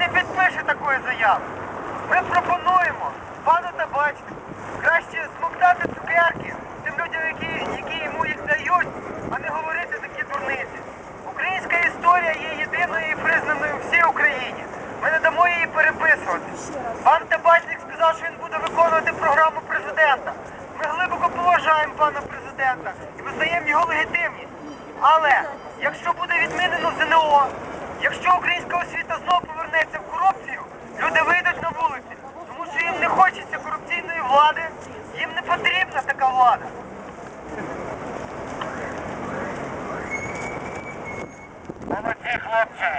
не підпише такої заяви. Ми пропонуємо пану табачнику краще смоктати цукерки тим людям, які, які йому їх дають, а не говорити такі дурниці. Українська історія є єдиною і признаною в всій Україні. Ми не дамо її переписувати. Пан табачник сказав, що він буде виконувати програму президента. Ми глибоко поважаємо пана президента і визнаємо його легітимність. Але якщо буде відмінено ЗНО, якщо українська освіта знову повернеться в корупцію, люди вийдуть на вулиці, тому що їм не хочеться корупційної влади, їм не потрібна така влада. Молодці, хлопці,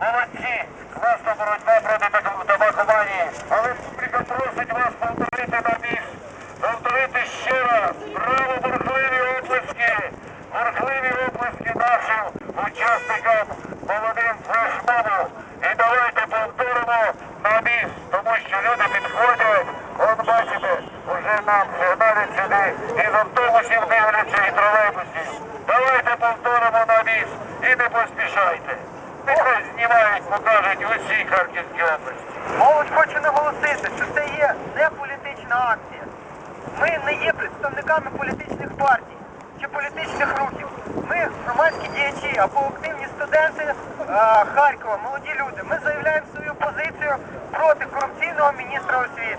молодці. Класна боротьба проти табакоманії. Але публіка просить вас повторити на біс. Повторити ще раз. Нам сигналять сюди із автобусів дивляться і тролейбусів. Давайте повторимо на біс і не поспішайте. Нехай знімають, покажуть усій Харківській області. Молодь хоче наголосити, що це є не політична акція. Ми не є представниками політичних партій чи політичних рухів. Ми громадські діячі або активні студенти е, Харкова, молоді люди. Ми заявляємо свою позицію проти корупційного міністра освіти.